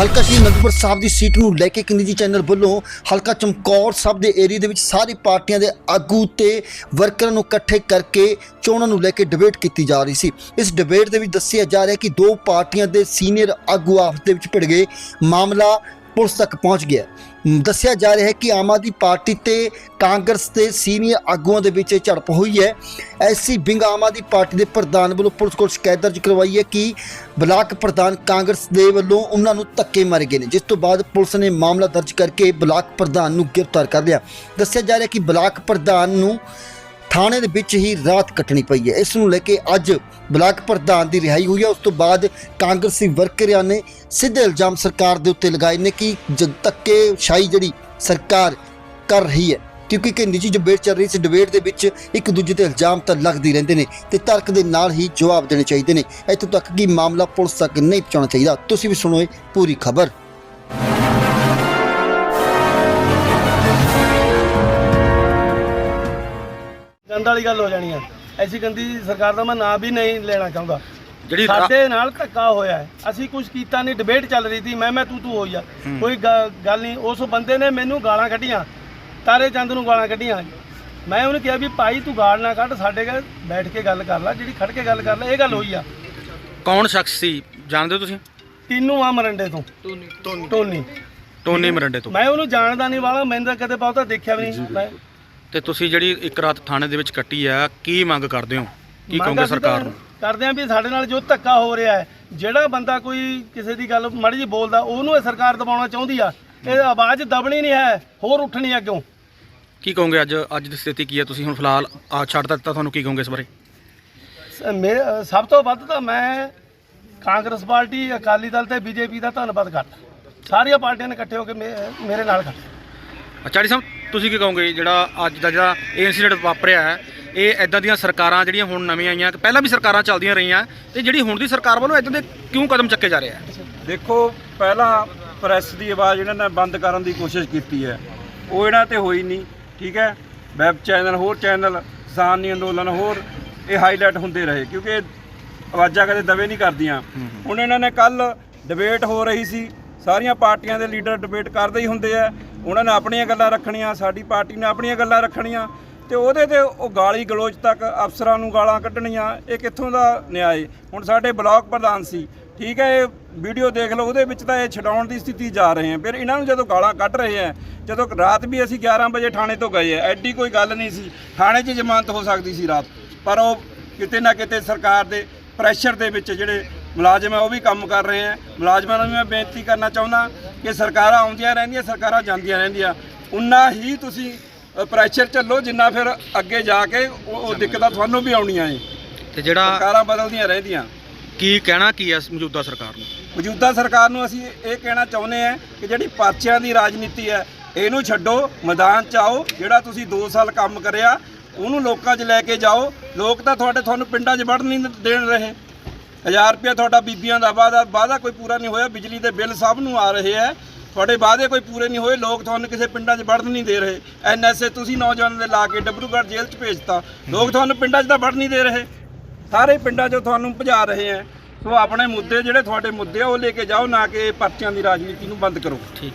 ਹਲਕਾ ਸ਼੍ਰੀ ਅਨੰਦਪੁਰ ਸਾਹਿਬ ਦੀ ਸੀਟ ਨੂੰ ਲੈ ਕੇ ਕਨਿਜੀ ਚੈਨਲ ਵੱਲੋਂ ਹਲਕਾ ਚਮਕੌਰ ਸਾਹਿਬ ਦੇ ਏਰੀਆ ਦੇ ਵਿੱਚ ਸਾਰੀ ਪਾਰਟੀਆਂ ਦੇ ਆਗੂ ਤੇ ਵਰਕਰਾਂ ਨੂੰ ਇਕੱਠੇ ਕਰਕੇ ਚੋਣਾਂ ਨੂੰ ਲੈ ਕੇ ਡਿਬੇਟ ਕੀਤੀ ਜਾ ਰਹੀ ਸੀ। ਇਸ ਡਿਬੇਟ ਦੇ ਵਿੱਚ ਦੱਸਿਆ ਜਾ ਰਿਹਾ ਕਿ ਦੋ ਪਾਰਟੀਆਂ ਦੇ ਸੀਨੀਅਰ ਆਗੂ ਆਪਸ ਦੇ ਵਿੱਚ ਭਿੜ ਗਏ। ਮਾਮਲਾ ਪੁਲਿਸ ਤੱਕ ਪਹੁੰਚ ਗਿਆ। ਦੱਸਿਆ ਜਾ ਰਿਹਾ ਹੈ ਕਿ ਆਮ ਆਦਮੀ ਪਾਰਟੀ ਤੇ ਕਾਂਗਰਸ ਦੇ ਸੀਨੀਅਰ ਆਗੂਆਂ ਦੇ ਵਿੱਚ ਝੜਪ ਹੋਈ ਹੈ। SC wing Aam Aadmi party ਦੇ ਪ੍ਰਧਾਨ ਵੱਲੋਂ ਪੁਲਿਸ ਕੋਲ ਸ਼ਿਕਾਇਤ ਦਰਜ ਕਰਵਾਈ ਹੈ ਕਿ ਬਲਾਕ ਪ੍ਰਧਾਨ ਕਾਂਗਰਸ ਦੇ ਵੱਲੋਂ ਉਹਨਾਂ ਨੂੰ ਧੱਕੇ ਮਾਰੇ ਗਏ ਨੇ, ਜਿਸ ਤੋਂ ਬਾਅਦ ਪੁਲਿਸ ਨੇ ਮਾਮਲਾ ਦਰਜ ਕਰਕੇ ਬਲਾਕ ਪ੍ਰਧਾਨ ਨੂੰ ਗ੍ਰਿਫਤਾਰ ਕਰ ਲਿਆ। ਦੱਸਿਆ ਜਾ ਰਿਹਾ ਕਿ ਬਲਾਕ ਪ੍ਰਧਾਨ ਨੂੰ ਥਾਣੇ ਦੇ ਵਿੱਚ ਹੀ ਰਾਤ ਕੱਟਣੀ ਪਈ ਹੈ। ਇਸ ਨੂੰ ਲੈ ਕੇ ਅੱਜ ਬਲਾਕ ਪ੍ਰਧਾਨ ਦੀ ਰਿਹਾਈ ਹੋਈ ਹੈ। ਉਸ ਤੋਂ ਬਾਅਦ ਕਾਂਗਰਸੀ ਵਰਕਰਾਂ ਨੇ ਸਿੱਧੇ ਇਲਜ਼ਾਮ ਸਰਕਾਰ ਦੇ ਉੱਤੇ ਲਗਾਏ ਨੇ ਕਿ ਜ- ਧੱਕੇਸ਼ਾਹੀ ਜਿਹੜੀ ਸਰਕਾਰ ਕਰ ਰਹੀ ਹੈ, ਕਿਉਂਕਿ ਕਿ ਨਿੱਜੀ ਡਿਬੇਟ ਚੱਲ ਰਹੀ ਸੀ, ਡਿਬੇਟ ਦੇ ਵਿੱਚ ਇੱਕ ਦੂਜੇ ਤੇ ਇਲਜ਼ਾਮ ਤਾਂ ਲੱਗਦੇ ਰਹਿੰਦੇ ਨੇ ਤੇ ਤਰਕ ਦੇ ਨਾਲ ਹੀ ਜਵਾਬ ਦੇਣੇ ਚਾਹੀਦੇ ਨੇ। ਇੱਥੋਂ ਤੱਕ ਕਿ ਮਾਮਲਾ ਪੁਲਿਸ ਤੱਕ ਨਹੀਂ ਪਹੁੰਚਾਉਣਾ ਚਾਹੀਦਾ। ਤੁਸੀਂ ਵੀ ਸੁਣੋ ਇਹ ਪੂਰੀ ਖਬਰ। ਗੰਦ ਵਾਲੀ ਗੱਲ ਹੋ ਜਾਣੀ ਆ। ਐਸੀ ਗੰਦੀ ਸਰਕਾਰ ਦਾ ਮੈਂ ਨਾਂ ਵੀ ਨਹੀਂ ਲੈਣਾ ਚਾਹੁੰਦਾ। ਜਿਹੜੀ ਸਾਡੇ ਨਾਲ ਧੱਕਾ ਹੋਇਆ ਹੈ। ਅਸੀਂ ਕੁਝ ਕੀਤਾ ਨਹੀਂ ਡਿਬੇਟ ਚੱਲ ਰਹੀ ਸੀ। ਮੈਂ ਮੈਂ ਤੂੰ ਤੂੰ ਹੋਈ ਆ। ਕੋਈ ਗ- ਗੱਲ ਨਹੀਂ। ਉਸ ਬੰਦੇ ਨੇ ਮੈਨੂੰ ਗਾਲਾਂ ਕੱਢੀਆਂ। ਤਾਰੇ ਚੰਦ ਨੂੰ ਗਾਲਾਂ ਕੱਢੀਆਂ। ਮੈਂ ਉਹਨੂੰ ਕਿਹਾ ਵੀ ਭਾਈ ਤੂੰ ਗਾਲ ਨਾ ਕੱਢ ਸਾਡੇ ਘਰ ਬੈਠ ਕੇ ਗੱਲ ਕਰ ਲੈ। ਜਿਹੜੀ ਖੜ ਕੇ ਗੱਲ ਕਰ ਲੈ ਇਹ ਗੱਲ ਹੋਈ ਆ। ਕੌਣ ਸ਼ਖਸ ਸੀ? ਜਾਣਦੇ ਹੋ ਤੁਸੀਂ? ਤੀਨੂ ਆ ਮਰੰਡੇ ਤੋਂ। ਟੋਨੀ। ਟੋਨੀ। ਮਰੰਡੇ ਤੋਂ। ਮੈਂ ਉਹਨੂੰ ਜਾਣਦਾ ਨਹੀਂ ਵਾਲਾ ਮੈਂ ਤਾਂ ਕਦੇ ਬਹੁਤਾ ਦੇਖਿਆ ਵੀ ਨਹੀਂ। ਮੈਂ ਤੇ ਤੁਸੀਂ ਜਿਹੜੀ ਇੱਕ ਰਾਤ ਥਾਣੇ ਦੇ ਵਿੱਚ ਕੱਟੀ ਆ ਕੀ ਮੰਗ ਕਰਦੇ ਹੋ? ਕੀ ਕਹੋਗੇ ਸਰਕਾਰ ਨੂੰ? ਕਰਦੇ ਆਂ ਵੀ ਸਾਡੇ ਨਾਲ ਜੋ ਧੱਕਾ ਹੋ ਰਿਹਾ ਹੈ ਜਿਹੜਾ ਬੰਦਾ ਕੋਈ ਕਿਸੇ ਦੀ ਗੱਲ ਮਾੜੀ ਜੀ ਬੋਲਦਾ ਉਹਨੂੰ ਇਹ ਸਰਕਾਰ ਦਬਾਉਣਾ ਚਾਹੁੰਦੀ ਆ। ਇਹ ਆਵਾਜ਼ ਦਬਣੀ ਨਹੀਂ ਹੈ ਹੋਰ ਉੱਠਣੀ ਆ ਕਿਉਂ ਕੀ ਕਹੋਗੇ ਅੱਜ ਅੱਜ ਦੀ ਸਥਿਤੀ ਕੀ ਹੈ? ਤੁਸੀਂ ਹੁਣ ਫਿਲਹਾਲ ਆ ਛੱਡ ਦਿੱਤਾ ਤੁਹਾਨੂੰ ਕੀ ਕਹੋਗੇ ਇਸ ਬਾਰੇ? ਸ- ਮੇ- ਸਭ ਤੋਂ ਵੱਧ ਤਾਂ ਮੈਂ ਕਾਂਗਰਸ ਪਾਰਟੀ ਅਕਾਲੀ ਦਲ ਤੇ ਬੀਜੇਪੀ ਦਾ ਧੰਨਵਾਦ ਕਰਦਾ। ਸਾਰੀਆਂ ਪਾਰਟੀਆਂ ਨੇ ਇਕੱਠੇ ਹੋ ਕੇ ਮੇ- ਮੇਰੇ ਨਾਲ ਖੜੇ। ਅਚਾਰੀ ਸਾਹਿਬ? ਤੁਸੀਂ ਕੀ ਕਹੋਗੇ ਜਿਹੜਾ ਅੱਜ ਦਾ ਜਿਹੜਾ ਇਹ ਇਨਸੀਡੈਂਟ ਵਾਪਰਿਆ ਹੈ ਇਹ ਐਦਾਂ ਦੀਆਂ ਸਰਕਾਰਾਂ ਜਿਹੜੀਆਂ ਹੁਣ ਨਵੀਆਂ ਆਈਆਂ ਪਹਿਲਾਂ ਵੀ ਸਰਕਾਰਾਂ ਚੱਲਦੀਆਂ ਰਹੀਆਂ ਤੇ ਜਿਹੜੀ ਹੁਣ ਦੀ ਸਰਕਾਰ ਵੱਲੋਂ ਐਦਾਂ ਦੇ ਕਿਉਂ ਕਦਮ ਚੱਕੇ ਜਾ ਰਹੇ ਆ? ਦੇਖੋ ਪਹਿਲਾਂ ਪ੍ਰੈਸ ਦੀ ਆਵਾਜ਼ ਇਹਨਾਂ ਨੇ ਬੰਦ ਕਰਨ ਦੀ ਕੋਸ਼ਿਸ਼ ਕੀਤੀ ਹੈ। ਉਹ ਇਹਨਾਂ ਤੇ ਹੋਈ ਨਹੀਂ ਠੀਕ ਹੈ? ਵੈਬ ਚੈਨਲ ਹੋਰ ਚੈਨਲ ਕਿਸਾਨ ਨੀ ਅੰਦੋਲਨ ਹੋਰ ਇਹ ਹਾਈਲਾਈਟ ਹੁੰਦੇ ਰਹੇ ਕਿਉਂਕਿ ਆਵਾਜ਼ਾਂ ਕਦੇ ਦਵੇ ਨਹੀਂ ਕਰਦੀਆਂ। ਹੁਣ ਇਹਨਾਂ ਨੇ ਕੱਲ ਡਿਬੇਟ ਹੋ ਰਹੀ ਸੀ ਸਾਰੀਆਂ ਪਾਰਟੀਆਂ ਦੇ ਲੀਡਰ ਡਿਬੇਟ ਕਰਦੇ ਹੀ ਹੁੰਦੇ ਆ। ਉਹਨਾਂ ਨੇ ਆਪਣੀਆਂ ਗੱਲਾਂ ਰੱਖਣੀਆਂ, ਸਾਡੀ ਪਾਰਟੀ ਨੇ ਆਪਣੀਆਂ ਗੱਲਾਂ ਰੱਖਣੀਆਂ ਤੇ ਉਹਦੇ ਤੇ ਉਹ ਗਾਲੀ ਗਲੋਚ ਤੱਕ ਅਫਸਰਾਂ ਨੂੰ ਗਾਲਾਂ ਕੱਢਣੀਆਂ, ਇਹ ਕਿੱਥੋਂ ਦਾ ਨਿਆਂ ਏ? ਹੁਣ ਸਾਡੇ ਬਲਾਕ ਪ੍ਰਧਾਨ ਸੀ, ਠੀਕ ਹੈ, ਇਹ ਵੀਡੀਓ ਦੇਖ ਲਓ, ਉਹਦੇ ਵਿੱਚ ਤਾਂ ਇਹ ਛਡਾਉਣ ਦੀ ਸਥਿਤੀ ਜਾ ਰਹੇ ਆ ਫਿਰ ਇਹਨਾਂ ਨੂੰ ਜਦੋਂ ਗਾਲਾਂ ਕੱਢ ਰਹੇ ਆ ਜਦੋਂ ਰਾਤ ਵੀ ਅਸੀਂ 11 ਵਜੇ ਥਾਣੇ ਤੋਂ ਗਏ ਆ ਐਡੀ ਕੋਈ ਗੱਲ ਨਹੀਂ ਸੀ, ਥਾਣੇ 'ਚ ਜ਼ਮਾਨਤ ਹੋ ਸਕਦੀ ਸੀ ਰਾਤ, ਪਰ ਉਹ ਕਿਤੇ ਨਾ ਕਿਤੇ ਸਰਕਾਰ ਦੇ ਪ੍ਰੈਸ਼ਰ ਦੇ ਵਿੱਚ ਜਿਹੜੇ ਮੁਲਾਜ਼ਮ ਹੈ ਉਹ ਵੀ ਕੰਮ ਕਰ ਰਹੇ ਆ ਮੁਲਾਜ਼ਮਾਂ ਨੂੰ ਵੀ ਮੈਂ ਬੇਨਤੀ ਕਰਨਾ ਚਾਹੁੰਦਾ ਕਿ ਸਰਕਾਰਾਂ ਆਉਂਦੀਆਂ ਰਹਿੰਦੀਆਂ ਸਰਕਾਰਾਂ ਜਾਂਦੀਆਂ ਰਹਿੰਦੀਆਂ। ਉਨਾ ਹੀ ਤੁਸੀਂ ਪ੍ਰੈਸ਼ਰ ਚੱਲੋ ਜਿੰਨਾ ਫਿਰ ਅੱਗੇ ਜਾ ਕੇ ਉਹ ਦਿੱਕਤਾਂ ਤੁਹਾਨੂੰ ਵੀ ਆਉਣੀਆਂ ਏ ਤੇ ਜਿਹੜਾ ਸਰਕਾਰਾਂ ਬਦਲਦੀਆਂ ਰਹਿੰਦੀਆਂ। ਕੀ ਕਹਿਣਾ ਕੀ ਹੈ ਮੌਜੂਦਾ ਸਰਕਾਰ ਨੂੰ? ਮੌਜੂਦਾ ਸਰਕਾਰ ਨੂੰ ਅਸੀਂ ਇਹ ਕਹਿਣਾ ਚਾਹੁੰਦੇ ਆ ਕਿ ਜਿਹੜੀ ਪਾਰਟੀਆਂ ਦੀ ਰਾਜਨੀਤੀ ਹੈ ਇਹਨੂੰ ਛੱਡੋ ਮੈਦਾਨ 'ਚ ਆਓ। ਜਿਹੜਾ ਤੁਸੀਂ 2 ਸਾਲ ਕੰਮ ਕਰਿਆ ਉਹਨੂੰ ਲੋਕਾਂ 'ਚ ਲੈ ਕੇ ਜਾਓ। ਲੋਕ ਤਾਂ ਤੁਹਾਡੇ ਤੁਹਾਨੂੰ ਪਿੰਡਾਂ 'ਚ ਵੜਨ ਨਹੀਂ ਦੇਣ ਰਹੇ। 1000 ਰੁਪਏ ਤੁਹਾਡਾ ਬੀਬੀਆਂ ਦਾ ਵਾਅਦਾ ਵਾਅਦਾ ਕੋਈ ਪੂਰਾ ਨਹੀਂ ਹੋਇਆ, ਬਿਜਲੀ ਦੇ ਬਿੱਲ ਸਭ ਨੂੰ ਆ ਰਹੇ ਹੈ। ਤੁਹਾਡੇ ਵਾਅਦੇ ਕੋਈ ਪੂਰੇ ਨਹੀਂ ਹੋਏ, ਲੋਕ ਤੁਹਾਨੂੰ ਕਿਸੇ ਪਿੰਡਾਂ 'ਚ ਵੜਨ ਨਹੀਂ ਦੇ ਰਹੇ। ਐਨਐਸਏ ਤੁਸੀਂ ਨੌਜਵਾਨਾਂ ਦੇ ਲਾ ਕੇ ਡਿਬਰੂਗੜ੍ਹ ਜੇਲ੍ਹ 'ਚ ਭੇਜਤਾ ਲੋਕ ਤੁਹਾਨੂੰ ਪਿੰਡਾਂ 'ਚ ਤਾਂ ਵੜਨ ਨਹੀਂ ਦੇ ਰਹੇ। ਸਾਰੇ ਪਿੰਡਾਂ 'ਚੋਂ ਤੁਹਾਨੂੰ ਭਜਾ ਰਹੇ ਹੈ। ਸੋ ਆਪਣੇ ਮੁੱਦੇ, ਜਿਹੜੇ ਤੁਹਾਡੇ ਮੁੱਦੇ ਆ, ਉਹ ਲੈ ਕੇ ਜਾਓ, ਨਾ ਕਿ ਪਰਚਿਆਂ ਦੀ ਰਾਜਨੀਤੀ ਨੂੰ ਬੰਦ ਕਰੋ। ਠੀਕ